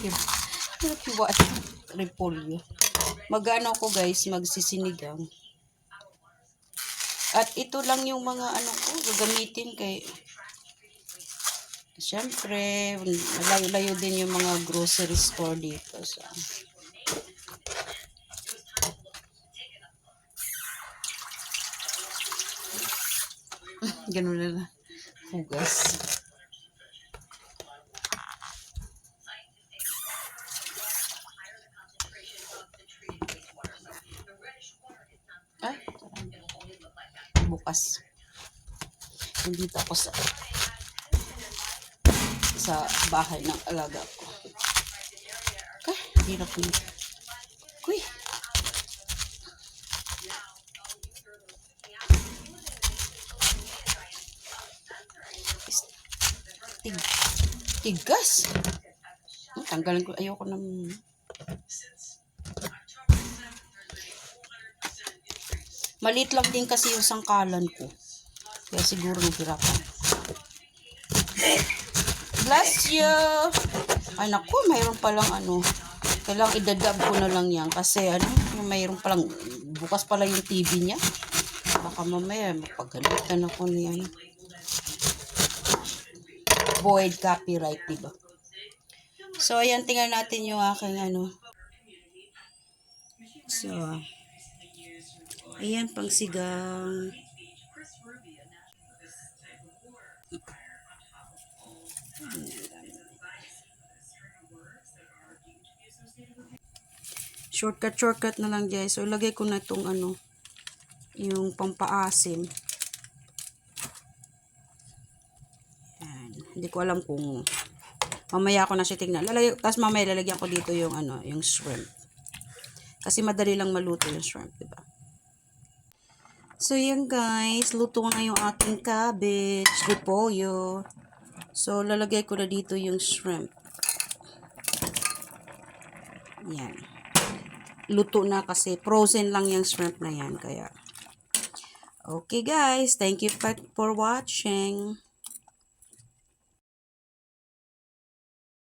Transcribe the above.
What? Repolyo. Mag-ano ko guys, magsisinigang. At ito lang yung mga ano ko, gagamitin kay Siyempre, layo-layo din yung mga grocery store dito. So. Ganun na lang. Hugas. Bukas. Nandito ako sa sa bahay ng alaga ko. Kay, hirap na. Kuy. Tig tigas. Tanggalin ko. Ayoko na. Maliit lang din kasi yung sangkalan ko. Kaya siguro nahirapan. Bless you! Ay naku, mayroon palang ano. Kailangang idadab ko na lang yan. Kasi ano, mayroon palang, bukas pala yung TV niya. Baka mamaya, mapagalitan ako niyan. Void copyright, diba? So, ayan, tingnan natin yung aking ano. So, ayan, pang sigang. Shortcut, shortcut na lang guys. So, ilagay ko na itong ano, yung pampaasim. Yan. Hindi ko alam kung mamaya ko na siya tingnan. Lalagay, tapos mamaya lalagyan ko dito yung ano, yung shrimp. Kasi madali lang maluto yung shrimp, diba? So, yan guys. Luto na yung aking cabbage, repolyo. So, lalagay ko na dito yung shrimp. Yan. Luto na kasi frozen lang yung shrimp na yan. Kaya, okay guys. Thank you for watching.